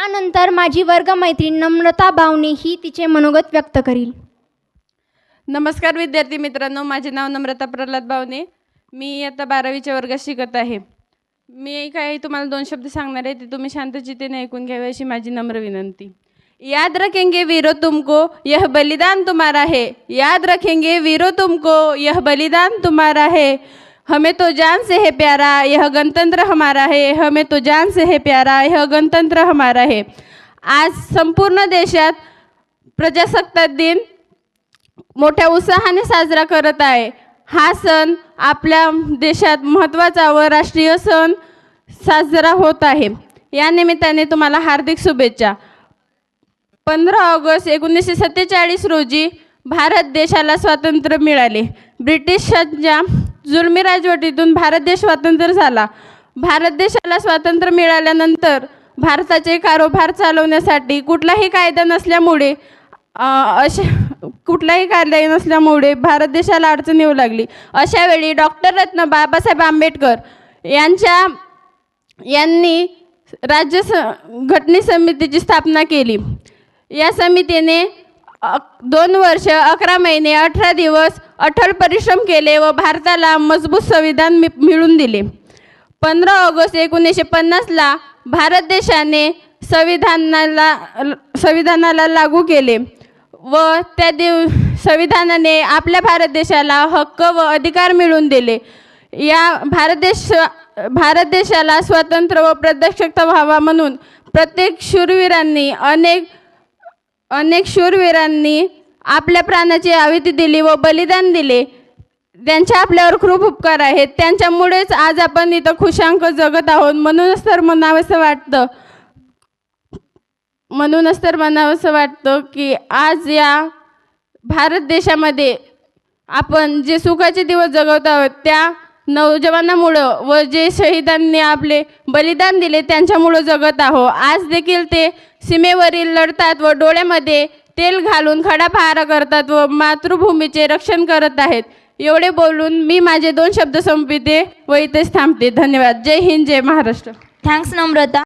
त्यानंतर माझी वर्गमैत्रीण नम्रता बावणे ही तिचे मनोगत व्यक्त करील. नमस्कार विद्यार्थी मित्रांनो माझे नाव नम्रता प्रल्हाद भावने मी आता बारावीच्या वर्गात शिकत आहे. मी काही तुम्हाला दोन शब्द सांगणार आहे ते तुम्ही शांतचितेने ऐकून घ्यावे अशी माझी नम्र विनंती. याद रखेंगे वीरो तुमको यह बलिदान तुम्हारा है. याद रखेंगे वीरो तुमको यह बलिदान तुम्हारा है. हमें तो जान से है प्यारा यह गणतंत्र हमारा है। हमें तो जान से है प्यारा यह गणतंत्र हमारा है। आज संपूर्ण देशात प्रजासत्ताक दिन मोठ्या उत्साहाने साजरा करत आहे. हा सण आपल्या देशात महत्त्वाचा व राष्ट्रीय सण साजरा होत आहे. या निमित्ताने तुम्हाला हार्दिक शुभेच्छा. पंधरा ऑगस्ट एकोणीसशे सत्तेचाळीस रोजी भारत देशाला स्वातंत्र्य मिळाले. ब्रिटिशांच्या जुलमी राजवटीतून भारत देश स्वातंत्र्य झाला. भारत देशाला स्वातंत्र्य मिळाल्यानंतर भारताचे कारोबार चालवण्यासाठी कुठलाही कायदा नसल्यामुळे अशा कुठलाही कायदा नसल्यामुळे भारत देशाला अडचण येऊ लागली. अशा वेळी डॉक्टर रत्न बाबासाहेब आंबेडकर यांच्या यांनी राज्य स घटने समितीची स्थापना केली. या समितीने दोन वर्ष अकरा महिने अठरा दिवस अटल परिश्रम केले व भारताला मजबूत संविधान मि- मिळून दिले. पंधरा ऑगस्ट एकोणीसशे पन्नासला भारत देशाने संविधानाला संविधानाला लागू केले व त्या दिव संविधानाने आपल्या भारत देशाला हक्क व अधिकार मिळवून दिले. या भारत देश भारत देशाला स्वतंत्र व प्रदक्षता व्हावा म्हणून प्रत्येक शूरवीरांनी अनेक अनेक शूरवीरांनी आपल्या प्राणाची आहुती दिली व बलिदान दिले. त्यांचे आपल्यावर खूप उपकार आहेत. त्यांच्यामुळेच आज आपण इथं खुशांक जगत आहोत. म्हणूनच तर म्हणावंसं वाटतं म्हणूनच तर म्हणावंसं वाटतं की आज या भारत देशामध्ये आपण जे सुखाचे दिवस जगवत आहोत त्या नौजवानामुळं व जे शहीदांनी आपले बलिदान दिले त्यांच्यामुळं जगत आहो. आज देखील ते सीमेवरील लढतात व डोळ्यामध्ये तेल घालून खडा पहारा करतात व मातृभूमीचे रक्षण करत आहेत. एवढे बोलून मी माझे दोन शब्द संपविते व इथेच थांबते. धन्यवाद. जय हिंद जय महाराष्ट्र. थँक्स नम्रता